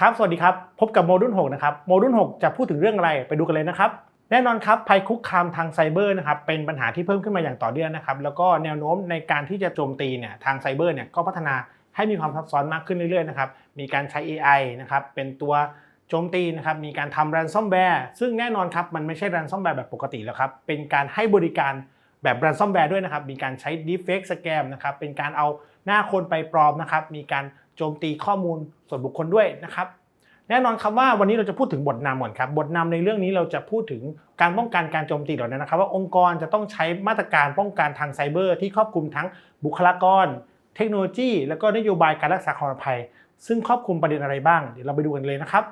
ครับ สวัสดีครับ พบกับโมดูล6นะครับ โมดูล6จะพูดถึงเรื่องอะไร ไปดูกันเลยนะครับ แน่นอนครับภัยคุกคามทางไซเบอร์นะครับ เป็นปัญหาที่เพิ่มขึ้นมาอย่างต่อเนื่องนะครับ แล้วก็แนวโน้มในการที่จะโจมตีเนี่ย ทางไซเบอร์เนี่ยก็พัฒนาให้มีความซับซ้อนมากขึ้นเรื่อยๆนะครับ มีการใช้ AI นะครับ เป็นตัวโจมตีนะครับ มีการทำ ransomware ซึ่งแน่นอนครับ มันไม่ใช่ ransomware แบบปกติแล้วครับ เป็นการให้บริการแบบ ransomware ด้วยนะครับ มีการใช้ deepfake scam นะครับ เป็นการเอาหน้าคนไปปลอมนะครับ มีการ โจมตีข้อมูลส่วนบุคคลด้วยนะครับแน่นอนครับว่าวันนี้เราจะพูดถึงบทนำก่อนครับบทนำในเรื่องนี้เราจะพูดถึงการป้องกันการโจมตีเหล่านั้นนะครับ ว่าองค์กรจะต้องใช้มาตรการป้องกันทางไซเบอร์ที่ครอบคลุมทั้งบุคลากร เทคโนโลยี แล้วก็นโยบายการรักษาความปลอดภัย ซึ่งครอบคลุมประเด็นอะไรบ้าง เดี๋ยวเราไปดูกันเลยนะครับ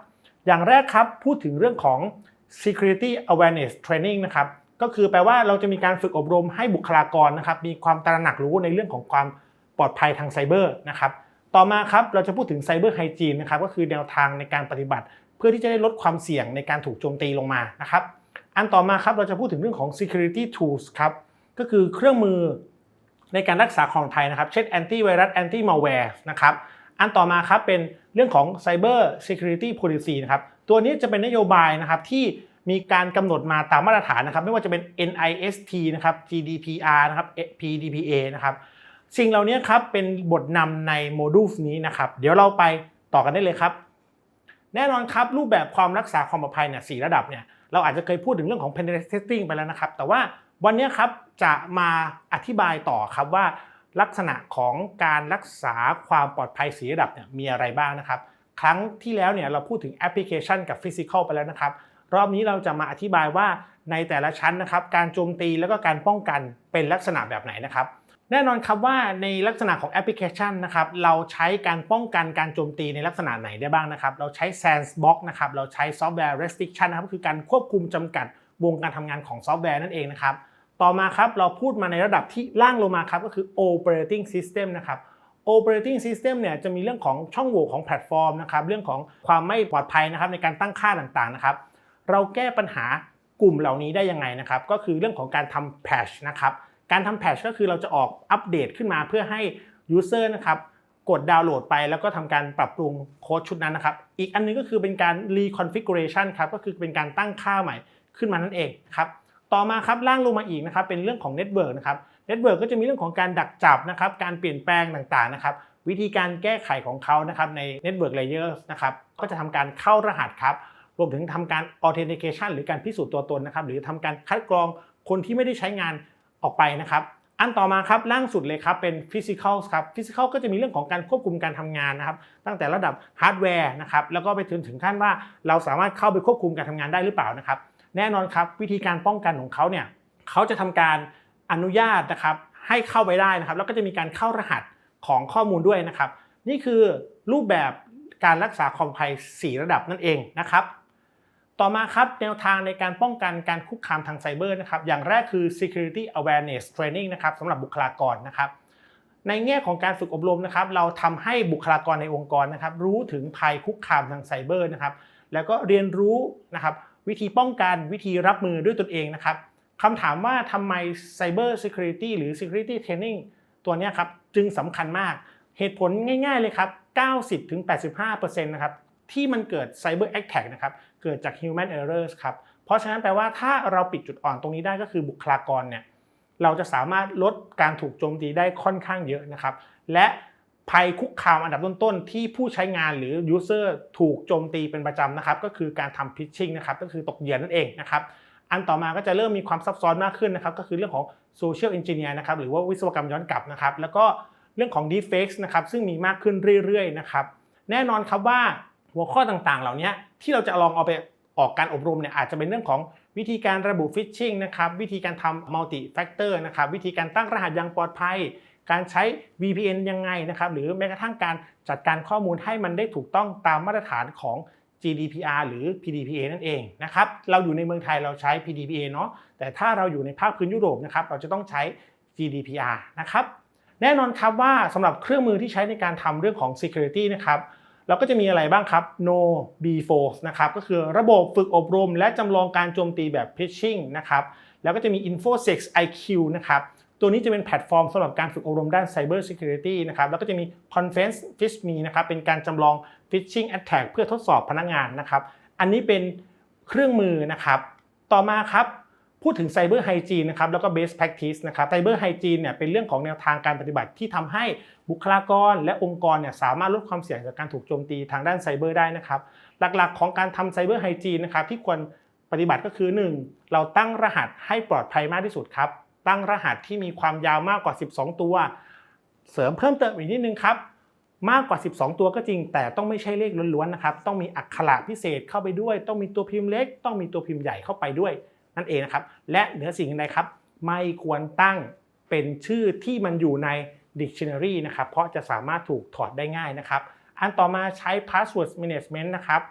อย่างแรกครับพูดถึงเรื่องของ security awareness training นะครับก็คือแปลว่าเราจะมีการฝึกอบรมให้บุคลากรนะครับมีความตระหนักรู้ในเรื่องของความปลอดภัยทางไซเบอร์นะครับ ต่อมาครับเราจะพูดถึงไซเบอร์ไฮจีนนะครับก็คือแนวทางในการปฏิบัติ เพื่อที่จะได้ลดความเสี่ยงในการถูกโจมตีลงมานะครับอันต่อมาครับเราจะพูดถึงเรื่องของ security tools ครับก็คือเครื่องมือในการรักษาความปลอดภัยนะครับ เช่น anti virus anti malware นะครับอันต่อมาครับเป็นเรื่องของ cyber security policy นะครับตัวนี้จะเป็นนโยบายนะครับที่มีการกำหนดมาตามมาตรฐานนะครับ ไม่ว่าจะเป็น NIST นะครับ GDPR นะครับ PDPA นะครับ สิ่งเหล่านี้ครับเป็นบทนำในโมดูลนี้นะครับ เดี๋ยวเราไปต่อกันได้เลยครับ แน่นอนครับรูปแบบความรักษาความปลอดภัยเนี่ยสระดับเนี่ยเราอาจจะเคยพูดถึงเรื่องของ penetration testing ไปแล้วนะครับ แต่ว่าวันนี้ครับจะมาอธิบายต่อครับว่าลักษณะของการรักษาความปลอดภัยสีระดับเนี่ยมีอะไรบ้างนะครับ ครั้งที่แล้วเนี่ยเราพูดถึงแอปพลิเคชันกับฟิสิกอลไปแล้วนะครับ รอบนี้เราจะมาอธิบายว่าในแต่ละชั้นนะครับ การโจมตีแล้วก็การป้องกันเป็นลักษณะแบบไหนนะครับ แน่นอนครับว่าในลักษณะของแอปพลิเคชันนะครับเราใช้การป้องกันการโจมตีในลักษณะไหนได้บ้างนะครับ เราใช้ Sandbox นะครับเราใช้ Software Restriction นะครับก็คือการควบคุมจำกัดวงการทำงานของซอฟต์แวร์นั่นเองนะครับต่อมาครับเราพูดมาในระดับที่ล่างลงมาครับก็คือ Operating System นะครับ Operating System เนี่ยจะมีเรื่องของช่องโหว่ของแพลตฟอร์มนะครับเรื่องของความไม่ปลอดภัยนะครับในการตั้งค่าต่างๆนะครับเราแก้ปัญหากลุ่มเหล่านี้ได้ยังไงนะครับก็คือเรื่องของการทำแพชนะครับ การทำแพชก็คือเราจะออกอัปเดตขึ้นมาเพื่อให้ User นะครับกดดาวน์โหลดไปแล้วก็ทำการปรับปรุงโค้ดชุดนั้นนะครับ อีกอันนึงก็คือเป็นการ reconfiguration ครับก็คือเป็นการตั้งค่าใหม่ขึ้นมานั่นเองครับต่อมาครับล่างลงมาอีกนะครับเป็นเรื่องของ Network นะครับ Network ก็จะมีเรื่องของการดักจับนะครับการเปลี่ยนแปลงต่างๆนะครับวิธีการแก้ไขของเขานะครับใน Network Layer นะครับก็จะทำการเข้ารหัสครับรวมถึงทำการ authentication หรือการพิสูจน์ตัวตนนะครับหรือทำการคัดกรองคนที่ไม่ได้ใช้งาน ออกไปนะครับ อันต่อมาครับล่างสุดเลยครับเป็น physical ครับ physical ก็จะมีเรื่องของการควบคุมการทำงานนะครับ ตั้งแต่ระดับฮาร์ดแวร์นะครับแล้วก็ไปถึงถึงขั้นว่าเราสามารถเข้าไปควบคุมการทำงานได้หรือเปล่านะครับ แน่นอนครับวิธีการป้องกันของเขาเนี่ยเขาจะทำการอนุญาตนะครับให้เข้าไปได้นะครับ แล้วก็จะมีการเข้ารหัสของข้อมูลด้วยนะครับ นี่คือรูปแบบการรักษาความปลอดภัย 4 ระดับนั่นเองนะครับ ต่อมาครับแนวทางในการป้องกันการคุกคามทางไซเบอร์นะครับอย่างแรกคือ security awareness training นะครับสำหรับบุคลากรนะครับ ในแง่ของการฝึกอบรมนะครับ เราทำให้บุคลากรในองค์กรนะครับ รู้ถึงภัยคุกคามทางไซเบอร์นะครับ แล้วก็เรียนรู้นะครับ วิธีป้องกันวิธีรับมือด้วยตนเองนะครับคำถามว่าทำไม Cyber Security หรือ Security Training ตัวนี้ครับจึงสำคัญมากเหตุผลง่ายๆเลยครับ 90-85%นะครับ ที่มันเกิด Cyber Attack นะครับเกิดจาก Human Errors ครับเพราะฉะนั้นแปลว่าถ้าเราปิดจุดอ่อนตรงนี้ได้ก็คือบุคลากรเนี่ยเราจะสามารถลดการถูกโจมตีได้ค่อนข้างเยอะนะครับและภัยคุกคามอันดับต้นๆ ที่ผู้ใช้งานหรือ User ถูกโจมตีเป็นประจำนะครับก็คือการทำ Phishing นะครับก็คือตกเหยื่อนั่นเองนะครับอันต่อมาก็จะเริ่มมีความซับซ้อนมากขึ้นนะครับก็คือเรื่องของ Social Engineer นะครับหรือว่าวิศวกรรมย้อนกลับนะครับแล้วก็เรื่องของ Deepfakes นะครับซึ่งมีมากขึ้นเรื่อยๆนะครับแน่นอนครับว่า หัวข้อต่างๆ เหล่านี้ที่เราจะลองเอาไปออกการอบรมเนี่ยอาจจะเป็นเรื่องของวิธีการระบุ Phishing นะครับวิธีการทำ Multi Factor นะครับวิธีการตั้งรหัสอย่างปลอดภัย การใช้ VPN ยังไงนะครับหรือแม้กระทั่งการจัดการข้อมูลให้มันได้ถูกต้องตามมาตรฐานของ GDPR หรือ PDPA นั่นเองนะครับเราอยู่ในเมืองไทยเราใช้ PDPA เนาะแต่ถ้าเราอยู่ในภาคพื้นยุโรปนะครับเราจะต้องใช้ GDPR นะครับแน่นอนครับว่าสำหรับเครื่องมือที่ใช้ในการทำเรื่องของ Security นะครับ เราก็จะมีอะไรบ้างครับ No B4 นะครับ ก็คือระบบฝึกอบรม และจำลองการโจมตีแบบ Phishing นะครับ แล้วก็จะมี InfoSec IQ นะครับ ตัวนี้จะเป็นแพลตฟอร์มสำหรับการฝึกอบรมด้าน Cyber Security นะครับ แล้วก็จะมี Conference Fish Me นะครับ เป็นการจำลอง Phishing Attack เพื่อทดสอบพนักงานนะครับ อันนี้เป็นเครื่องมือนะครับ ต่อมาครับ พูดถึง Cyber Hygiene นะครับแล้วก็ Best Practice นะครับ Cyber Hygiene เนี่ยเป็นเรื่องของแนวทางการปฏิบัติที่ทำให้บุคลากร และองค์กรเนี่ยสามารถลดความเสี่ยงจากการถูกโจมตีทางด้านไซเบอร์ได้นะครับหลักๆ ของการทำ Cyber Hygiene นะครับที่ควรปฏิบัติก็คือ 1. เราตั้งรหัสให้ปลอดภัยมากที่สุดครับ ตั้งรหัสที่มีความยาวมากกว่า 12 ตัว เสริมเพิ่มเติมอีกนิดนึงครับมากกว่า 12 ตัวก็จริง แต่ต้องไม่ใช่เลขล้วนๆนะครับ ต้องมีอักขระพิเศษเข้าไปด้วย ต้องมีตัวพิมพ์เล็ก ต้องมีตัวพิมพ์ใหญ่เข้าไปด้วย นั่นเองนะครับ และเหนือสิ่งใดครับ ไม่ควรตั้งเป็นชื่อที่มันอยู่ใน dictionary นะครับ เพราะจะสามารถถูกถอดได้ง่ายนะครับ อันต่อมาใช้ password management นะครับ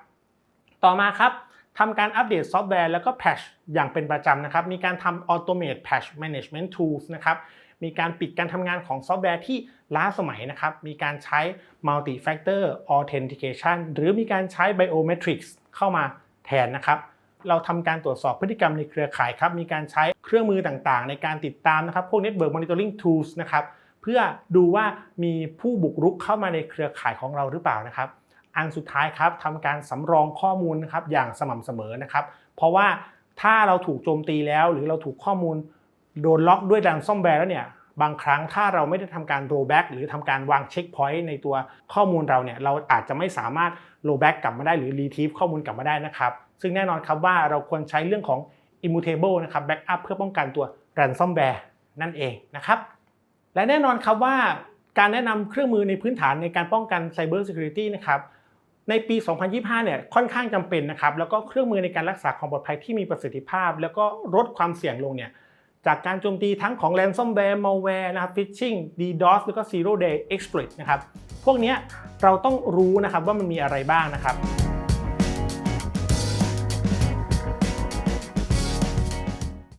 ต่อมาครับทำการอัปเดตซอฟต์แวร์แล้วก็ patch อย่างเป็นประจำนะครับ มีการทำ automate patch management tools นะครับ มีการปิดการทำงานของซอฟต์แวร์ที่ล้าสมัยนะครับ มีการใช้ multi factor authentication หรือมีการใช้ biometrics เข้ามาแทนนะครับ เราทำการตรวจสอบพฤติกรรมในเครือข่ายครับ มีการใช้เครื่องมือต่างๆ ในการติดตามนะครับพวก network monitoring tools นะครับเพื่อดูว่ามีผู้บุกรุกเข้ามาในเครือข่ายของเราหรือเปล่านะครับ อันสุดท้ายครับทำการสำรองข้อมูลนะครับอย่างสม่ำเสมอนะครับ เพราะว่าถ้าเราถูกโจมตีแล้ว หรือเราถูกข้อมูลโดนล็อกด้วยดันซ่อมแวร์แล้วเนี่ยบางครั้งถ้าเราไม่ได้ทำการ rollback หรือทำการวางเช็คพอยต์ในตัวข้อมูลเราเนี่ยเราอาจจะไม่สามารถ rollback กลับมาได้หรือ retrieve ข้อมูลกลับมาได้นะครับ ซึ่งแน่นอนครับว่าเราควรใช้เรื่องของ immutable นะครับ backup เพื่อป้องกันตัว ransomware นั่นเองนะครับ และแน่นอนครับว่าการแนะนำเครื่องมือในพื้นฐานในการป้องกัน Cyber Security นะครับในปี 2025 เนี่ยค่อนข้างจำเป็นนะครับ แล้วก็เครื่องมือในการรักษาความปลอดภัยที่มีประสิทธิภาพ แล้วก็ลดความเสี่ยงลงเนี่ยจากการโจมตีทั้งของ ransomware malware นะครับ phishing DDoS แล้วก็ zero day exploit นะครับ พวกนี้เราต้องรู้นะครับว่ามันมีอะไรบ้างนะครับ